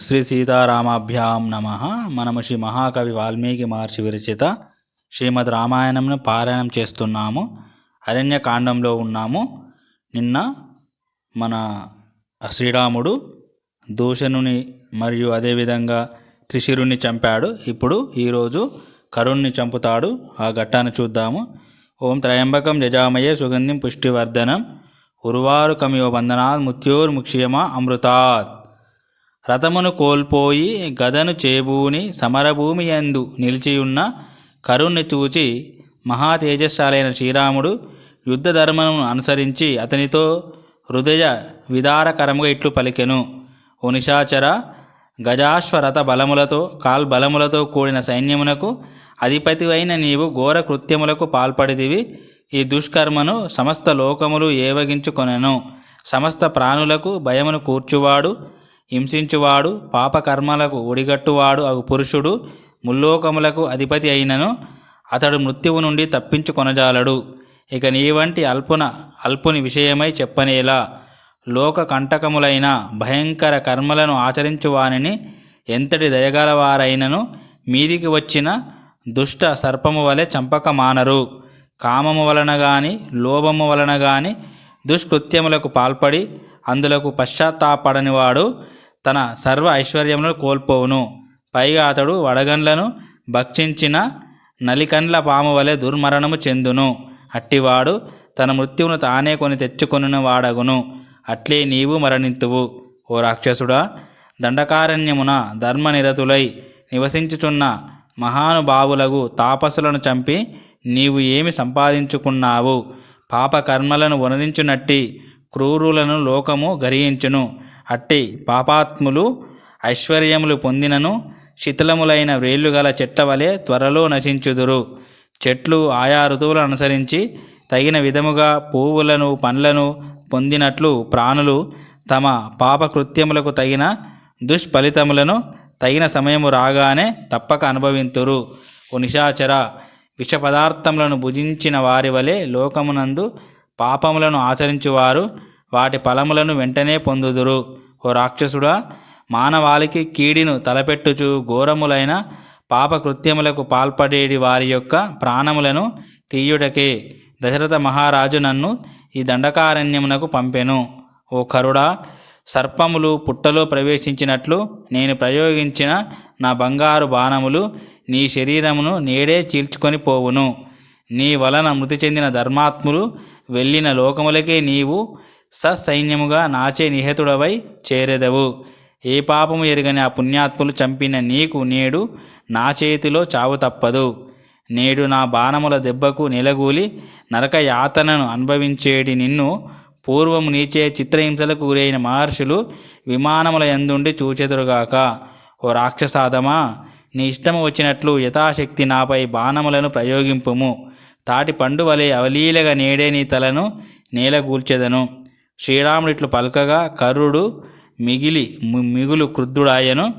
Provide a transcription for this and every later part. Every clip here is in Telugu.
శ్రీ సీతారామాభ్యాం నమ. మనము శ్రీ మహాకవి వాల్మీకి మహర్షి విరచిత శ్రీమద్ రామాయణంను పారాయణం చేస్తున్నాము. అరణ్యకాండంలో ఉన్నాము. నిన్న మన శ్రీరాముడు దూషణుని మరియు అదేవిధంగా త్రిశిరుణ్ణి చంపాడు. ఇప్పుడు ఈరోజు కరుణ్ణి చంపుతాడు. ఆ ఘట్టాన్ని చూద్దాము. ఓం త్రయంబకం జజామయే సుగంధిం పుష్టివర్ధనం. ఉరువారు కమియో బంధనాత్ ముత్యోర్ముక్ష్యమా అమృతాత్. రథమును కోల్పోయి గదను చేబూని సమరభూమి యందు నిలిచియున్న కరుణ్ణి చూచి మహాతేజస్శాలైన శ్రీరాముడు యుద్ధ ధర్మమును అనుసరించి అతనితో హృదయ విదారకరముగా ఇట్లు పలికెను. ఓ నిశాచర గజాశ్వరథ బలములతో కాల్బలములతో కూడిన సైన్యమునకు అధిపతివైన నీవు ఘోర కృత్యములకు పాల్పడితివి. ఈ దుష్కర్మను సమస్త లోకములు ఏవగించుకొనెను. సమస్త ప్రాణులకు భయమును కూర్చువాడు హింసించువాడు పాపకర్మలకు ఒడిగట్టువాడు అగు పురుషుడు ముల్లోకములకు అధిపతి అయినను అతడు మృత్యువు నుండి తప్పించుకొనజాలడు. ఇక నీ వంటి అల్పున అల్పుని విషయమై చెప్పనేలా. లోక కంటకములైన భయంకర కర్మలను ఆచరించువానిని ఎంతటి దయగలవారైనను మీదికి వచ్చిన దుష్ట సర్పము వలె చంపక మానరు కామము వలన గాని లోభము వలన గాని దుష్కృత్యములకు పాల్పడి అందులకు పశ్చాత్తాపడనివాడు తన సర్వ ఐశ్వర్యములను కోల్పోవును. పైగా అతడు వడగండ్లను భక్షించిన నలికండ్ల పాము వలె దుర్మరణము చెందును. అట్టివాడు తన మృత్యువును తానే కొని తెచ్చుకొనిన వాడగును. అట్లే నీవు మరణింతువు. ఓ రాక్షసుడా దండకారణ్యమున ధర్మనిరతులై నివసించుచున్న మహానుభావులకు తాపసులను చంపి నీవు ఏమి సంపాదించుకున్నావు? పాపకర్మలను వనరించునట్టి క్రూరులను లోకము గరియించును. అట్టి పాపాత్ములు ఐశ్వర్యములు పొందినను శిథిలములైన వ్రేళ్ళు గల చెట్ల వలె త్వరలో నశించుదురు. చెట్లు ఆయా ఋతువులను అనుసరించి తగిన విధముగా పువ్వులను పండ్లను పొందినట్లు ప్రాణులు తమ పాపకృత్యములకు తగిన దుష్ఫలితములను తగిన సమయము రాగానే తప్పక అనుభవింతురు. ఓ నిశాచర విష పదార్థములను భుజించిన వారి వలె లోకమునందు పాపములను ఆచరించువారు. వాటి ఫలములను వెంటనే పొందుదురు. ఓ రాక్షసుడా మానవాళికి కీడిను తలపెట్టుచు ఘోరములైన పాపకృత్యములకు పాల్పడేడి వారి యొక్క ప్రాణములను తీయుడకే దశరథ మహారాజు నన్ను ఈ దండకారణ్యమునకు పంపెను. ఓ కరుడా సర్పములు పుట్టలో ప్రవేశించినట్లు నేను ప్రయోగించిన నా బంగారు బాణములు నీ శరీరమును నేడే చీల్చుకొని పోవును. నీ వలన మృతి చెందిన ధర్మాత్ములు వెళ్ళిన లోకములకే నీవు ససైన్యముగా నాచే నిహతుడవై చేరెదవు. ఏ పాపము ఎరుగని ఆ పుణ్యాత్ములు చంపిన నీకు నేడు నా చేతిలో చావు తప్పదు. నేడు నా బాణముల దెబ్బకు నిలగూలి నరక యాతనను అనుభవించేటి నిన్ను పూర్వము నీచే చిత్రహింసలకు గురైన మహర్షులు విమానముల ఎందుండి చూచెదురుగాక. ఓ రాక్షసాదమా నీ ఇష్టము వచ్చినట్లు యథాశక్తి నాపై బాణములను ప్రయోగింపుము. తాటి పండు వలె అవలీలగా నేడే నీ తలను నేలగూల్చెదను. శ్రీరాముడిట్లు పలకగా కర్రుడు మిగిలి మిగులు క్రుద్ధుడాయను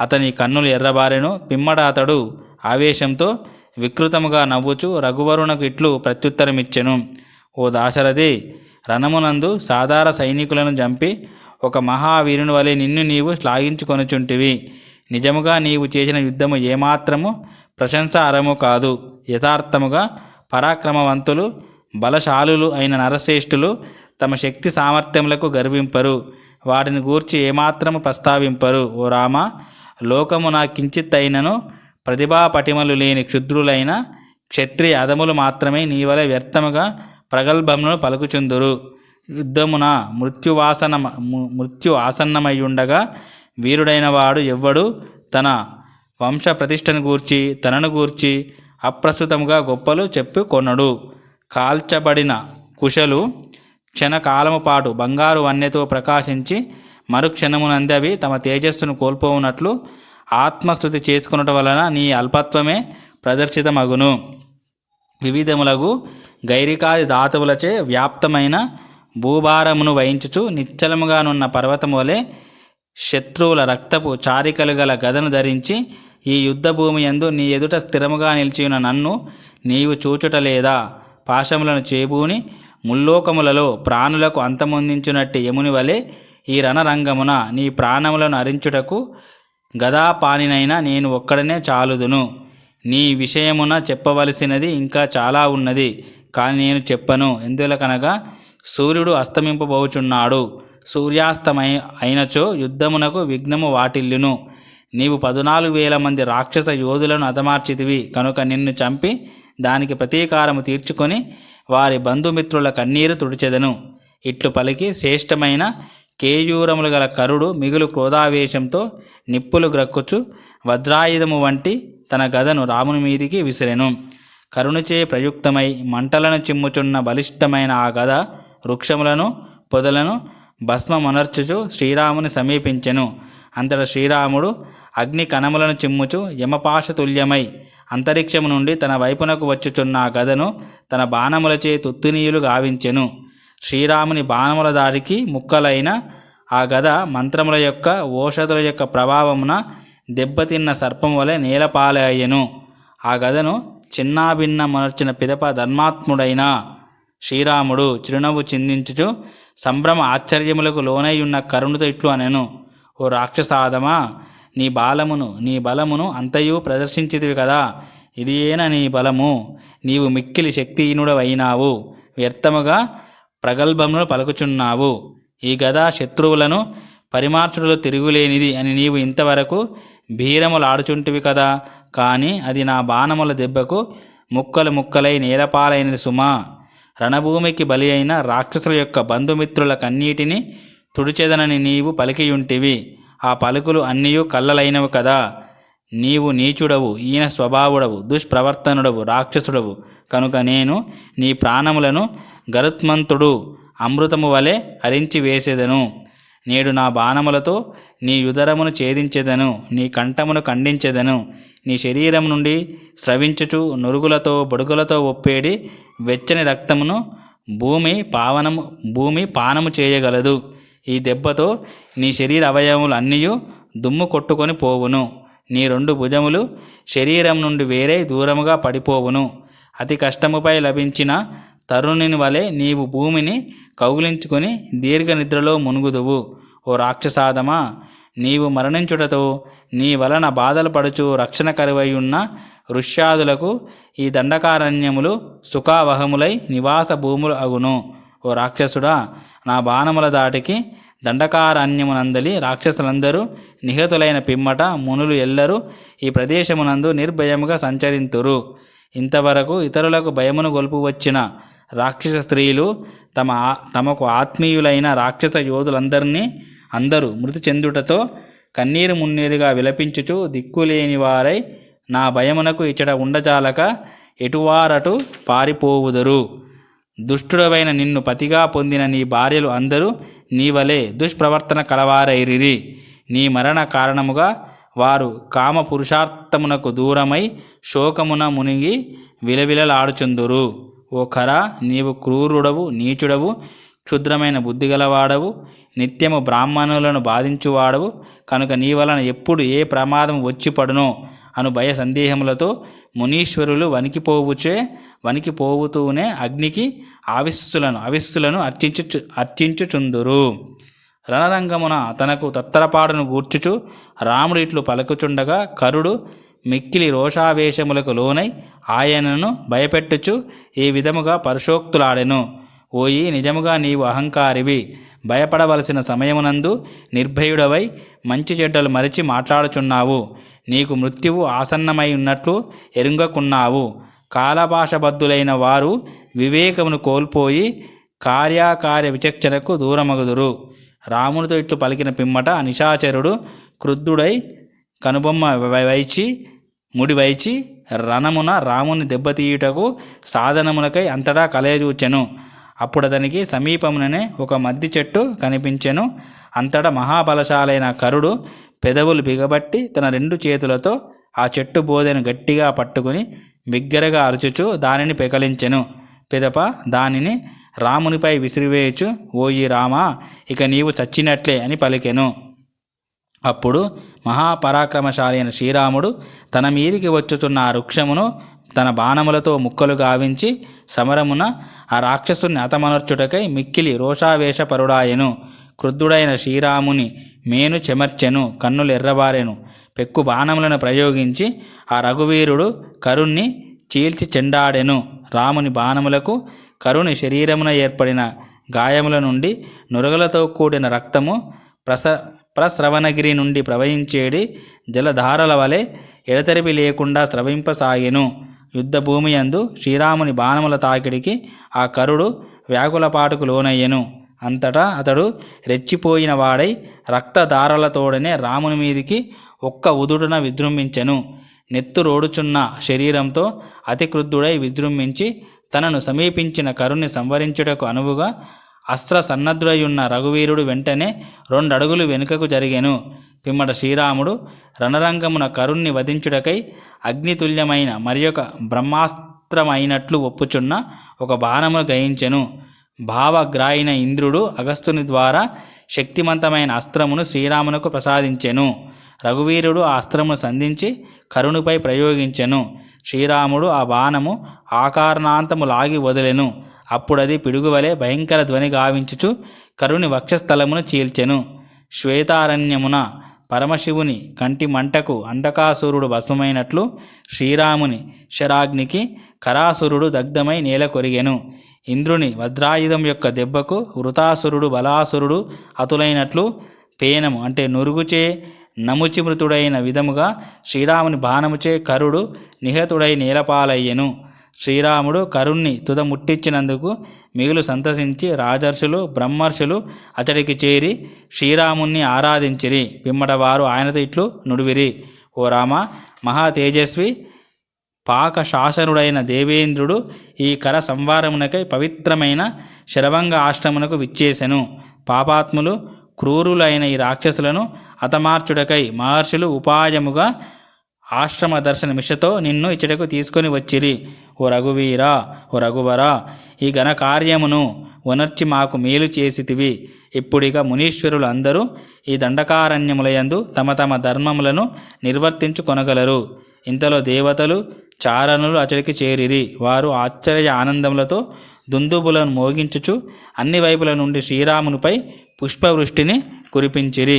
అతని కన్నులు ఎర్రబారెను పిమ్మడ అతడు ఆవేశంతో వికృతముగా నవ్వుచు రఘువరుణకు ఇట్లు ప్రత్యుత్తరమిచ్చెను. ఓ దాశరథి రణమునందు సాధార సైనికులను చంపి ఒక మహావీరుని వలె నిన్ను నీవు శ్లాఘించుకొనుచుంటివి. నిజముగా నీవు చేసిన యుద్ధము ఏమాత్రము ప్రశంసారము కాదు. యథార్థముగా పరాక్రమవంతులు బలశాలులు అయిన నరశ్రేష్ఠులు తమ శక్తి సామర్థ్యములకు గర్వింపరు. వాటిని గూర్చి ఏమాత్రము ప్రస్తావింపరు. ఓ రామ లోకము నా కించిత్ అయినను ప్రతిభా పటిమలు లేని క్షుద్రులైన క్షత్రియ అదములు మాత్రమే నీ వలె వ్యర్థముగా ప్రగల్భమును పలుకుచుందురు. యుద్ధమున మృత్యువాసన మృత్యు ఆసన్నమయ్యుండగా వీరుడైన వాడు ఎవ్వడు తన వంశ ప్రతిష్టను గూర్చి తనను గూర్చి అప్రస్తుతముగా గొప్పలు చెప్పుకొనడు కాల్చబడిన కుశలు క్షణకాలము పాటు బంగారు వన్నెతో ప్రకాశించి మరుక్షణమునంది అవి తమ తేజస్సును కోల్పోవునట్లు ఆత్మస్థుతి చేసుకున్నట వలన నీ అల్పత్వమే ప్రదర్శితమగును. వివిధములగు గైరికాది ధాతువులచే వ్యాప్తమైన భూభారమును వహించుచు నిశ్చలముగానున్న పర్వతము వలె శత్రువుల రక్తపు చారికలు గల గదను ధరించి ఈ యుద్ధభూమి యందు నీ ఎదుట స్థిరముగా నిలిచియున్న నన్ను నీవు చూచుటలేదా పాశములను చేబూని ముల్లోకములలో ప్రాణులకు అంతమొందించునట్టి యముని వలె ఈ రణరంగమున నీ ప్రాణములను అరించుటకు గదాపానినైనా నేను ఒక్కడనే చాలుదును. నీ విషయమున చెప్పవలసినది ఇంకా చాలా ఉన్నది కానీ నేను చెప్పను. ఎందులకనగా సూర్యుడు అస్తమింపబోచున్నాడు. సూర్యాస్తమై అయినచో యుద్ధమునకు విఘ్నము వాటిల్లును. నీవు పదునాలుగు వేల మంది రాక్షస యోధులను అతమార్చితివి కనుక నిన్ను చంపి దానికి ప్రతీకారము తీర్చుకొని వారి బంధుమిత్రుల కన్నీరు తుడిచెదను. ఇట్లు పలికి శ్రేష్టమైన కేయూరములు గల కరుడు మిగులు క్రోధావేశంతో నిప్పులు గ్రక్కుచు వజ్రాయుధము వంటి తన గదను రాముని మీదికి విసిరెను. కరుణచే ప్రయుక్తమై మంటలను చిమ్ముచున్న బలిష్టమైన ఆ గద వృక్షములను పొదలను భస్మమనర్చుచు శ్రీరాముని సమీపించెను. అంతట శ్రీరాముడు అగ్ని కణములను చిమ్ముచు యమపాశతుల్యమై అంతరిక్షము నుండి తన వైపునకు వచ్చుచున్న ఆ గదను తన బాణములచే తుత్తునీయులు గావించెను. శ్రీరాముని బాణముల దాడికి ముక్కలైన ఆ గద మంత్రముల యొక్క ఓషధుల యొక్క ప్రభావమున దెబ్బతిన్న సర్పం వలె నేలపాలయ్యను ఆ గదను చిన్నాభిన్నమర్చిన పిదప ధర్మాత్ముడైన శ్రీరాముడు చిరునవ్వు చిందించుచు సంభ్రమ ఆశ్చర్యములకు లోనై ఉన్న కరుణుతో ఇట్లు అనెను. ఓ రాక్షసాదమా! నీ బాలమును నీ బలమును అంతయు ప్రదర్శించితివి కదా. ఇది ఏన నీ బలము? నీవు మిక్కిలి శక్తిహీనుడవైనావు వ్యర్థముగా ప్రగల్భమును పలుకుచున్నావు. ఈ గదా శత్రువులను పరిమార్చుడులో తిరుగులేనిది అని నీవు ఇంతవరకు భీరములాడుచుంటివి కదా. కానీ అది నా బాణముల దెబ్బకు ముక్కలు ముక్కలై నేలపాలైనది సుమా. రణభూమికి బలి అయిన రాక్షసుల యొక్క బంధుమిత్రుల కన్నీటిని తుడిచెదనని నీవు పలికియుంటివి. ఆ పలుకులు అన్నీయు కళ్ళలైనవి కదా. నీవు నీచుడవు ఈయన స్వభావుడవు దుష్ప్రవర్తనుడవు రాక్షసుడవు. కనుక నేను నీ ప్రాణములను గరుత్మంతుడు అమృతము వలె హరించి వేసేదను. నేడు నా బాణములతో నీ యుదరమును ఛేదించెదను నీ కంఠమును ఖండించెదను. నీ శరీరం నుండి స్రవించుచు నురుగులతో బొడుగులతో ఒప్పేడి వెచ్చని రక్తమును భూమి పావనము భూమి పానము చేయగలదు. ఈ దెబ్బతో నీ శరీర అవయవములు అన్నీ దుమ్ము కొట్టుకొని పోవును. నీ రెండు భుజములు శరీరం నుండి వేరే దూరముగా పడిపోవును. అతి కష్టముపై లభించిన తరుణుని వలె నీవు భూమిని కౌగిలించుకొని దీర్ఘ నిద్రలో మునుగుదువు. ఓ రాక్షసాదమా! నీవు మరణించుటతో నీ వలన బాధలు పడుచు రక్షణ కరువై ఉన్న ఋష్యాదులకు ఈ దండకారణ్యములు సుఖావహములై నివాస భూములు అగును. ఓ రాక్షసుడా నా బాణముల దాటికి దండకారణ్యమునందలి రాక్షసులందరూ నిహతులైన పిమ్మట మునులు ఎల్లరూ ఈ ప్రదేశమునందు నిర్భయముగా సంచరింతురు. ఇంతవరకు ఇతరులకు భయమును గొలుపు వచ్చిన రాక్షస స్త్రీలు తమ ఆ- తమకు ఆత్మీయులైన రాక్షస యోధులందరినీ అందరూ మృతి చెందుటతో కన్నీరు మున్నీరుగా విలపించుచు దిక్కులేని వారై నా భయమునకు ఇచ్చట ఉండజాలక ఎటువారటు పారిపోవుదరు. దుష్టుడవైన నిన్ను పతిగా పొందిన నీ భార్యలు అందరూ నీవలే దుష్ప్రవర్తన కలవారైరిరి. నీ మరణ కారణముగా వారు కామ పురుషార్థమునకు దూరమై శోకమున మునిగి విలవిలలాడుచుందురు. ఓ ఖరా నీవు క్రూరుడవు నీచుడవు క్షుద్రమైన బుద్ధిగలవాడవు నిత్యము బ్రాహ్మణులను బాధించువాడవు కనుక నీ వలన ఎప్పుడు ఏ ప్రమాదం వచ్చిపడునో అను భయ సందేహములతో మునీశ్వరులు వణికిపోవుచే వణికిపోవుతూనే అగ్నికి ఆవిస్సులను అవిస్సులను అర్చించు అర్చించుచుందురు. రణరంగమున తనకు తత్తరపాడును గూర్చుచు రాముడు ఇట్లు పలుకుచుండగా కరుడు మిక్కిలి రోషావేశములకు లోనై ఆయనను భయపెట్టుచు ఈ విధముగా పరుషోక్తులాడెను ఓయి నిజముగా నీవు అహంకారివి. భయపడవలసిన సమయమునందు నిర్భయుడవై మంచి చెడ్డలు మరిచి మాట్లాడుచున్నావు. నీకు మృత్యువు ఆసన్నమై ఉన్నట్లు ఎరుంగకున్నావు. కాలభాషబద్ధులైన వారు వివేకమును కోల్పోయి కార్యాకార్య విచక్షణకు దూరమగుదురు. రామునితో ఇట్లు పలికిన పిమ్మట నిశాచరుడు క్రుద్ధుడై కనుబొమ్మ వైచి ముడి వైచి రణమున రాముని దెబ్బతీయుటకు సాధనమునకై అంతటా కలయజూచెను అప్పుడు అతనికి సమీపముననే ఒక మద్ది చెట్టు కనిపించెను. అంతటా మహాబలశాలైన కరుడు పెదవులు బిగబట్టి తన రెండు చేతులతో ఆ చెట్టు బోదెను గట్టిగా పట్టుకుని బిగ్గరగా అరుచుచు దానిని పెకలించెను. పిదప దానిని రామునిపై విసిరివేయచ్చు. ఓయి రామా ఇక నీవు చచ్చినట్లే అని పలికెను. అప్పుడు మహాపరాక్రమశాలి అయిన శ్రీరాముడు తన మీదికి వచ్చుతున్న ఆ వృక్షమును తన బాణములతో ముక్కలు గావించి సమరమున ఆ రాక్షసుని హతమనర్చుటకై మిక్కిలి రోషావేశపరుడాయెను. క్రుద్ధుడైన శ్రీరాముని మేను చెమర్చెను కన్నులు ఎర్రబారెను. పెక్కు బాణములను ప్రయోగించి ఆ రఘువీరుడు కరుణ్ణి చీల్చి చెండాడెను. రాముని బాణములకు కరుని శరీరమున ఏర్పడిన గాయముల నుండి నురగలతో కూడిన రక్తము ప్రస ప్రస్రవణగిరి నుండి ప్రవహించేడి జలధారల వలె ఎడతెరిపి లేకుండా స్రవింపసాగెను. యుద్ధభూమి యందు శ్రీరాముని బాణముల తాకిడికి ఆ కరుడు వ్యాకులపాటుకు లోనయ్యెను. అంతటా అతడు రెచ్చిపోయిన వాడై రక్తధారలతోడనే రాముని మీదికి ఒక్క ఉదుడున విజృంభించెను. నెత్తురోడుచున్న శరీరంతో అతిక్రుద్ధుడై విజృంభించి తనను సమీపించిన కరుణ్ణి సంవరించుటకు అనువుగా అస్త్ర సన్నద్ధుడయున్న రఘువీరుడు వెంటనే రెండడుగులు వెనుకకు జరిగెను. పిమ్మట శ్రీరాముడు రణరంగమున కరుణ్ణి వధించుటకై అగ్నితుల్యమైన మరియొక బ్రహ్మాస్త్రమైనట్లు ఒప్పుచున్న ఒక బాణమును గ్రహించెను భావగ్రాయిన ఇంద్రుడు అగస్తుని ద్వారా శక్తివంతమైన అస్త్రమును శ్రీరామునకు ప్రసాదించెను. రఘువీరుడు ఆ అస్త్రమును సంధించి కరుణుపై ప్రయోగించెను. శ్రీరాముడు ఆ బాణము ఆకారణాంతము లాగి వదిలెను. అప్పుడది పిడుగువలే భయంకర ధ్వని గావించుచు కరుని వక్షస్థలమును చీల్చెను. శ్వేతారణ్యమున పరమశివుని కంటి మంటకు అంధకాసురుడు భస్మమైనట్లు శ్రీరాముని శరాగ్నికి కరాసురుడు దగ్ధమై నేల కొరిగెను. ఇంద్రుని వజ్రాయుధం యొక్క దెబ్బకు వృతాసురుడు బలాసురుడు అతులైనట్లు పేనము అంటే నురుగుచే నముచిమృతుడైన విధముగా శ్రీరాముని బాణముచే కరుడు నిహతుడై నేలపాలయ్యెను. శ్రీరాముడు కరుణ్ణి తుద ముట్టించినందుకు మిగులు సంతసించి రాజర్షులు బ్రహ్మర్షులు అతడికి చేరి శ్రీరాముణ్ణి ఆరాధించిరి. పిమ్మట వారు ఆయనతో ఇట్లు నుడివిరి. ఓ రామ మహా తేజస్వి పాక శాసనుడైన దేవేంద్రుడు ఈ కర సంవారమునకై పవిత్రమైన శరవంగ ఆశ్రమునకు విచ్చేసెను. పాపాత్ములు క్రూరులైన ఈ రాక్షసులను హతమార్చుడకై మహర్షులు ఉపాయముగా ఆశ్రమ దర్శన మిషతో నిన్ను ఇచ్చటకు తీసుకొని వచ్చిరి. ఓ రఘువీరా ఓ రఘువరా ఈ ఘన కార్యమును వనర్చి మాకు మేలు చేసితివి. ఇప్పుడిక మునీశ్వరులు అందరూ ఈ దండకారణ్యములయందు తమ తమ ధర్మములను నిర్వర్తించుకొనగలరు. ఇంతలో దేవతలు చారణులు అతడికి చేరిరి. వారు ఆశ్చర్య ఆనందములతో దుందుబులను మోగించుచు అన్ని వైపుల నుండి శ్రీరామునిపై పుష్పవృష్టిని కురిపించిరి.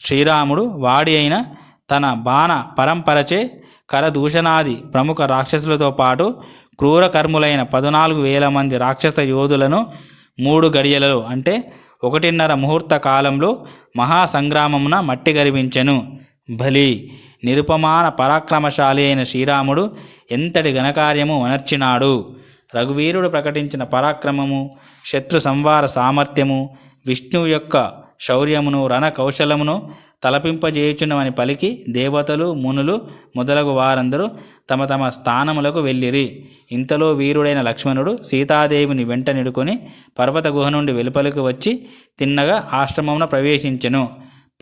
శ్రీరాముడు వాడి అయిన తన బాణ పరంపరచే కరదూషణాది ప్రముఖ రాక్షసులతో పాటు క్రూర కర్ములైన పద్నాలుగు వేల మంది రాక్షస యోధులను మూడు గడియలలో అంటే ఒకటిన్నర ముహూర్త కాలంలో మహాసంగ్రామమున మట్టి గరిపించెను. బలి! నిరుపమాన పరాక్రమశాలి అయిన శ్రీరాముడు ఎంతటి ఘనకార్యము వనర్చినాడు. రఘువీరుడు ప్రకటించిన పరాక్రమము శత్రు సంవార సామర్థ్యము విష్ణువు యొక్క శౌర్యమును రణ కౌశలమును తలపింపజేయుచున్నవని పలికి దేవతలు మునులు మొదలగు వారందరూ తమ తమ స్థానములకు వెళ్ళిరి. ఇంతలో వీరుడైన లక్ష్మణుడు సీతాదేవిని వెంట నిడుకొని పర్వత గుహ నుండి వెలుపలకు వచ్చి తిన్నగా ఆశ్రమమున ప్రవేశించెను.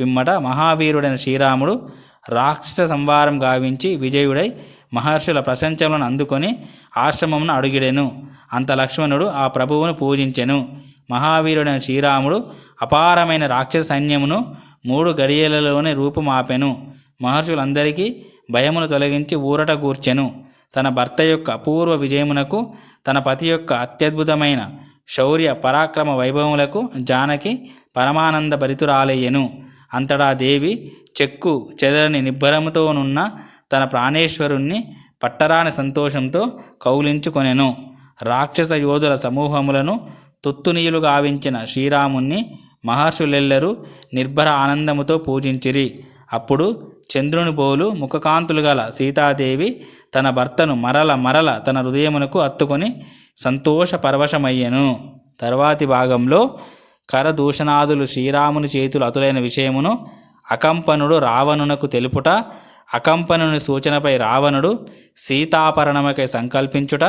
పిమ్మట మహావీరుడైన శ్రీరాముడు రాక్షస సంవారం గావించి విజయుడై మహర్షుల ప్రశంసలను అందుకొని ఆశ్రమమును అడుగిడెను. అంత లక్ష్మణుడు ఆ ప్రభువును పూజించెను. మహావీరుడైన శ్రీరాముడు అపారమైన రాక్షస సైన్యమును మూడు గడియలలోనే రూపుమాపెను. మహర్షులందరికీ భయమును తొలగించి ఊరట కూర్చెను తన భర్త యొక్క అపూర్వ విజయమునకు తన పతి యొక్క అత్యద్భుతమైన శౌర్య పరాక్రమ వైభవములకు జానకి పరమానంద భరితురాలయ్యెను. అంతటా దేవి చెక్కు చెదరని నిబ్బరముతోనున్న తన ప్రాణేశ్వరుణ్ణి పట్టరాని సంతోషంతో కౌలించుకొనెను. రాక్షస యోధుల సమూహములను తుత్తునీయులు గావించిన శ్రీరాముణ్ణి మహర్షులెల్లరూ నిర్భర ఆనందముతో పూజించిరి. అప్పుడు చంద్రుని బోలు ముఖకాంతులు గల సీతాదేవి తన భర్తను మరల మరల తన హృదయమునకు అత్తుకొని సంతోషపరవశమయ్యెను తర్వాతి భాగంలో కరదూషణాదులు శ్రీరాముని చేతులు అతులైన విషయమును అకంపనుడు రావణునకు తెలుపుట అకంపనుని సూచనపై రావణుడు సీతాపరణమకై సంకల్పించుట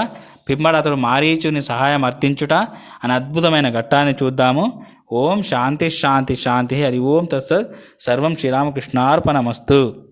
పిమ్మడ అతడు మారీచుని సహాయం అర్థించుట అని అద్భుతమైన ఘట్టాన్ని చూద్దాము. ఓం శాంతి శాంతి శాంతి హరి ఓం తత్సత్. సర్వం శ్రీరామకృష్ణార్పణమస్తు.